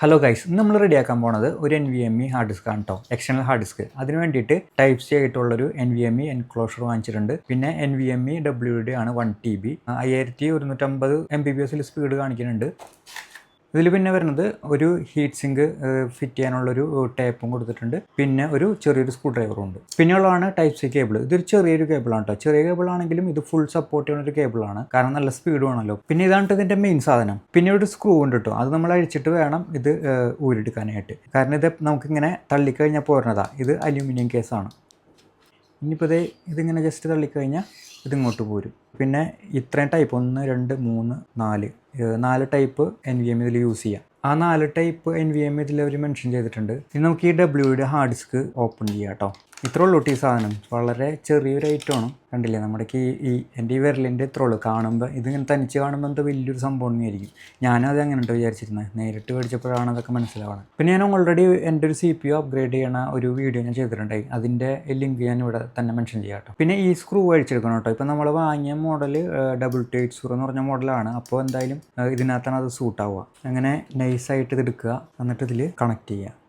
Hello guys ഇന്ന് നമ്മൾ റെഡിയാക്കാൻ പോണത് ഒരു N V M E hard disk ആണ് കേട്ടോ എക്സ്റ്റേണൽ ഹാർഡ് ഡിസ്ക് അതിന് വേണ്ടിയിട്ട് ടൈപ്പ് സി ആയിട്ടുള്ളൊരു N V M E enclosure വാങ്ങിച്ചിട്ടുണ്ട്. പിന്നെ N V M E W D ആണ് വൺ ടി ബി അയ്യായിരത്തി ഒരുന്നൂറ്റമ്പത് എം ബി ബി എസിൽ സ്പീഡ് കാണിക്കുന്നുണ്ട്. ഇതിൽ പിന്നെ വരുന്നത് ഒരു ഹീറ്റ് സിങ്ക് ഫിറ്റ് ചെയ്യാനുള്ളൊരു ടേപ്പും കൊടുത്തിട്ടുണ്ട്. പിന്നെ ഒരു ചെറിയൊരു സ്ക്രൂ ഡ്രൈവറും ഉണ്ട്. പിന്നെയുള്ളതാണ് ടൈപ്പ് സി കേബിൾ ഇതൊരു ചെറിയൊരു കേബിളാണ് കേട്ടോ ചെറിയ കേബിൾ ആണെങ്കിലും ഇത് ഫുൾ സപ്പോർട്ട് ചെയ്യുന്ന ഒരു കേബിളാണ് കാരണം നല്ല സ്പീഡ് വേണമല്ലോ. പിന്നെ ഇതാണ് ഇതിന്റെ മെയിൻ സാധനം. പിന്നെ ഒരു സ്ക്രൂ ഉണ്ട് കേട്ടോ അത് നമ്മൾ അഴിച്ചിട്ട് വേണം ഇത് ഊരിടുക്കാനായിട്ട് കാരണം ഇത് നമുക്കിങ്ങനെ തള്ളിക്കഴിഞ്ഞാൽ പോരുന്നതാണ് ഇത് അലുമിനിയം കേസാണ് ഇനിയിപ്പോൾ ഇത് ഇതിങ്ങനെ ജസ്റ്റ് തള്ളിക്കഴിഞ്ഞാൽ ഇതിങ്ങോട്ട് പോരും. പിന്നെ ഇത്രയും ടൈപ്പ് ഒന്ന് രണ്ട് മൂന്ന് നാല്. നാല് ടൈപ്പ് എൻ വി എം ഇതിൽ യൂസ് ചെയ്യാം. ആ നാല് ടൈപ്പ് എൻ വി എം ഇതിൽ അവർ മെൻഷൻ ചെയ്തിട്ടുണ്ട്. ഇനി നമുക്ക് ഈ ഡബ്ല്യൂയുടെ ഹാർഡ് ഡിസ്ക് ഓപ്പൺ ചെയ്യാം കേട്ടോ ഇത്ര ഉള്ളൂ ഈ സാധനം. വളരെ ചെറിയൊരു ഐറ്റമാണ് കണ്ടില്ലേ? നമ്മുടെ ഈ എന്റെ ഈ വിരലിന്റെ ഇത്ര ഉള്ളൂ. കാണുമ്പോൾ ഇതിങ്ങനെ തനിച്ച് കാണുമ്പോൾ എന്തോ വലിയൊരു സംഭവം തന്നെയായിരിക്കും. ഞാനത് അങ്ങനെ ഉണ്ടോ വിചാരിച്ചിരുന്നത് നേരിട്ട് മേടിച്ചപ്പോഴാണ് അതൊക്കെ മനസ്സിലാവണം. പിന്നെ ഞാൻ ഓൾറെഡി എന്റെ ഒരു സി പി യു അപ്ഗ്രേഡ് ചെയ്യണ ഒരു വീഡിയോ ഞാൻ ചെയ്തിട്ടുണ്ടായി. അതിന്റെ ലിങ്ക് ഞാൻ ഇവിടെ തന്നെ മെൻഷൻ ചെയ്യാം കേട്ടോ പിന്നെ ഈ സ്ക്രൂ അഴിച്ചെടുക്കണം കേട്ടോ ഇപ്പോൾ നമ്മൾ വാങ്ങിയ model double two eight zero എന്ന് പറഞ്ഞ മോഡലാണ് അപ്പോൾ എന്തായാലും ഇതിനകത്താണ് അത് സൂട്ടാവുക അങ്ങനെ നൈസായിട്ട് ഇത് എടുക്കുക. എന്നിട്ട് ഇതിൽ കണക്ട് ചെയ്യുക.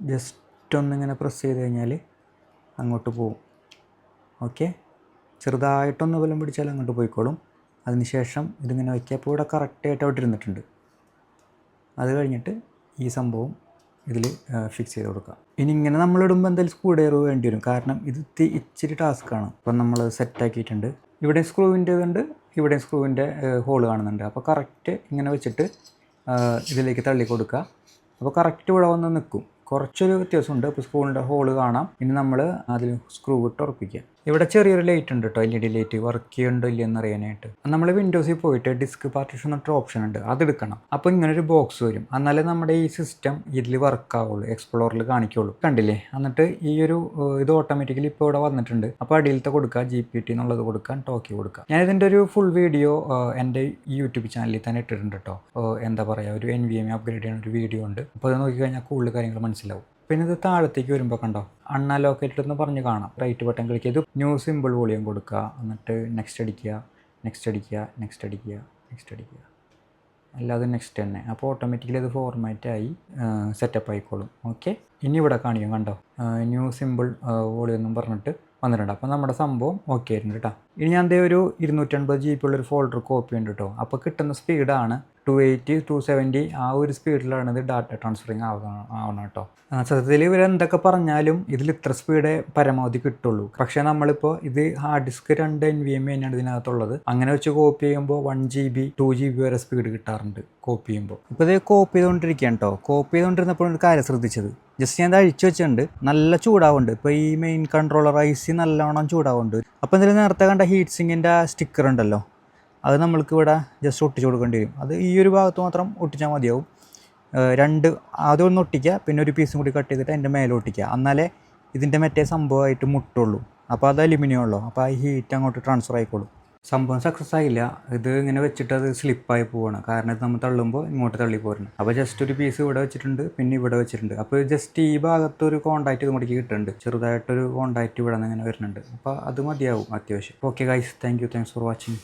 ജസ്റ്റ് ഒന്നിങ്ങനെ പ്രസ് ചെയ്ത് കഴിഞ്ഞാൽ അങ്ങോട്ട് പോവും. ഓക്കെ ചെറുതായിട്ടൊന്ന് ബലം പിടിച്ചാൽ അങ്ങോട്ട് പോയിക്കോളും. അതിനുശേഷം ഇതിങ്ങനെ വയ്ക്കിയപ്പോൾ ഇവിടെ കറക്റ്റായിട്ട് അവിടെ ഇരുന്നിട്ടുണ്ട്. അത് കഴിഞ്ഞിട്ട് ഈ സംഭവം ഇതിൽ ഫിക്സ് ചെയ്ത് കൊടുക്കുക ഇനി ഇങ്ങനെ നമ്മളിടുമ്പോൾ എന്തായാലും സ്ക്രൂ ഡ്രൈവർ വേണ്ടി വരും. കാരണം ഇത് ഇച്ചിരി ടാസ്ക്കാണ് ഇപ്പം നമ്മൾ സെറ്റാക്കിയിട്ടുണ്ട് ഇവിടെ സ്ക്രൂവിന്റെ ഉണ്ട് ഇവിടെ സ്ക്രൂവിന്റെ ഹോൾ കാണുന്നുണ്ട്. അപ്പോൾ കറക്റ്റ് ഇങ്ങനെ വെച്ചിട്ട് ഇതിലേക്ക് തള്ളി കൊടുക്കുക അപ്പോൾ കറക്റ്റ് ഇവിടെ വന്ന് നിൽക്കും കുറച്ചൊരു വ്യത്യാസമുണ്ട്. അപ്പോൾ സ്കൂളിന്റെ ഹോൾ കാണാം. ഇനി നമ്മൾ അതിൽ സ്ക്രൂ ഇട്ട് ഉറപ്പിക്കുക. ഇവിടെ ചെറിയൊരു ലൈറ്റ് ഉണ്ട് കേട്ടോ L E D light work ചെയ്യുന്നുണ്ടോ ഇല്ലയെന്ന് അറിയാനായിട്ട്. നമ്മൾ വിൻഡോസിൽ പോയിട്ട് ഡിസ്ക് പാർട്ടീഷൻ എന്നിട്ട് ഓപ്ഷൻ ഉണ്ട്. അതെടുക്കണം അപ്പോൾ ഇങ്ങനൊരു ബോക്സ് വരും. എന്നാലേ നമ്മുടെ ഈ സിസ്റ്റം ഇതിൽ വർക്ക് ആവുള്ളൂ. എക്സ്പ്ലോറിൽ കാണിക്കുള്ളൂ. കണ്ടില്ലേ? എന്നിട്ട് ഈ ഒരു ഇത് ഓട്ടോമാറ്റിക്കലി ഇപ്പോൾ ഇവിടെ വന്നിട്ടുണ്ട്. അപ്പോൾ അടിയിലത്തെ കൊടുക്കുക. ജി പി ടി എന്നുള്ളത് കൊടുക്കാൻ ടോക്കി കൊടുക്കുക. ഞാൻ ഇതിന്റെ ഒരു ഫുൾ വീഡിയോ എന്റെ യൂട്യൂബ് ചാനലിൽ തന്നെ ഇട്ടിട്ടുണ്ട് കേട്ടോ എന്താ പറയുക ഒരു എൻ വി എം അപ്ഗ്രേഡ് ചെയ്യുന്ന ഒരു വീഡിയോ ഉണ്ട്. അപ്പോൾ അത് നോക്കിക്കഴിഞ്ഞാൽ കൂടുതൽ കാര്യങ്ങൾ മനസ്സിലാവും. പിന്നെ ഇത് താഴത്തേക്ക് വരുമ്പോൾ കണ്ടോ? അൺഅലോക്കേറ്റഡ് എന്ന് പറഞ്ഞ് കാണാം. റൈറ്റ് ബട്ടൺ ക്ലിക്ക് ചെയ്ത്. ന്യൂ സിമ്പിൾ വോളിയം കൊടുക്കുക. എന്നിട്ട് നെക്സ്റ്റ് അടിക്കുക. നെക്സ്റ്റ് അടിക്കുക. നെക്സ്റ്റ് അടിക്കുക. നെക്സ്റ്റ് അടിക്കുക. അല്ലാതെ നെക്സ്റ്റ് തന്നെ. അപ്പോൾ ഓട്ടോമാറ്റിക്കലി അത് ഫോർമാറ്റായി സെറ്റപ്പ് ആയിക്കോളും. ഓക്കെ ഇനി ഇവിടെ കാണിക്കും കണ്ടോ? ന്യൂ സിമ്പിൾ വോളിയം എന്നും പറഞ്ഞിട്ട് വന്നിട്ടുണ്ട്. അപ്പോൾ നമ്മുടെ സംഭവം ഓക്കെ ആയിരുന്നു കേട്ടോ. ഇനി ഞാൻ ദേ ഒരു ഇരുന്നൂറ്റൻപത് ജി ബി ഉള്ളൊരു ഫോൾഡർ കോപ്പി ഉണ്ട് കേട്ടോ അപ്പോൾ കിട്ടുന്ന സ്പീഡാണ് ടു എയ്റ്റി ടു സെവന്റി ആ ഒരു സ്പീഡിലാണ് ഇത് ഡാറ്റ ട്രാൻസ്ഫറിങ് ആവണം ആവണം കേട്ടോ സത്യത്തിൽ ഇവർ എന്തൊക്കെ പറഞ്ഞാലും ഇതിൽ ഇത്ര സ്പീഡേ പരമാവധി കിട്ടുള്ളൂ. പക്ഷേ നമ്മളിപ്പോൾ ഇത് ഹാർഡ് ഡിസ്ക് രണ്ട് എൻ വി എം തന്നെയാണ് ഇതിനകത്തുള്ളത്. അങ്ങനെ വെച്ച് കോപ്പി ചെയ്യുമ്പോൾ one G B two G B വരെ സ്പീഡ് കിട്ടാറുണ്ട് കോപ്പി ചെയ്യുമ്പോൾ ഇപ്പോൾ ഇത് കോപ്പി ചെയ്തുകൊണ്ടിരിക്കുകയാണ് കേട്ടോ കോപ്പി ചെയ്തുകൊണ്ടിരുന്നപ്പോൾ ഒരു കാര്യം ശ്രദ്ധിച്ചത്. ജസ്റ്റ് ഞാൻ ഇത് അഴിച്ചു വെച്ചിട്ടുണ്ട്. നല്ല ചൂടാവുന്നുണ്ട്. ഇപ്പോൾ ഈ മെയിൻ കൺട്രോളർ ഐ സി നല്ലോണം ചൂടാവുന്നുണ്ട്. അപ്പോൾ ഇതിൽ നേരത്തെ കണ്ട ഹീറ്റ് സിങ്ങിന്റെ സ്റ്റിക്കർ ഉണ്ടല്ലോ അത് നമ്മൾക്ക് ഇവിടെ ജസ്റ്റ് ഒട്ടിച്ച് കൊടുക്കേണ്ടി വരും. അത് ഈ ഒരു ഭാഗത്ത് മാത്രം ഒട്ടിച്ചാൽ മതിയാവും. രണ്ട് ആദ്യം ഒന്ന് ഒട്ടിക്കുക പിന്നെ ഒരു പീസും കൂടി കട്ട് ചെയ്തിട്ട് അതിന്റെ മേലെ ഒട്ടിക്കുക. എന്നാലേ ഇതിന്റെ മറ്റേ സംഭവമായിട്ട് മുട്ടുള്ളൂ. അപ്പോൾ അത് അലുമിനിയം ഉള്ളൂ. അപ്പോൾ ആ ഹീറ്റ് അങ്ങോട്ട് ട്രാൻസ്ഫർ ആയിക്കോളും. സംഭവം സക്സസ് ആയില്ല. ഇത് ഇങ്ങനെ വെച്ചിട്ട് അത് സ്ലിപ്പായി പോവാണ്. കാരണം ഇത് നമ്മൾ തള്ളുമ്പോൾ ഇങ്ങോട്ട് തള്ളി പോരണം അപ്പോൾ ജസ്റ്റ് ഒരു പീസ് ഇവിടെ വെച്ചിട്ടുണ്ട് പിന്നെ ഇവിടെ വെച്ചിട്ടുണ്ട്. അപ്പോൾ ജസ്റ്റ് ഈ ഭാഗത്ത് ഒരു കോണ്ടാക്റ്റ് ഇങ്ങോട്ടേക്ക് കിട്ടുന്നുണ്ട്. ചെറുതായിട്ടൊരു കോണ്ടാക്റ്റ് ഇവിടെ നിന്ന് ഇങ്ങനെ വരുന്നുണ്ട്. അപ്പോൾ അത് മതിയാവും അത്യാവശ്യം. Okay guys thank you thanks for watching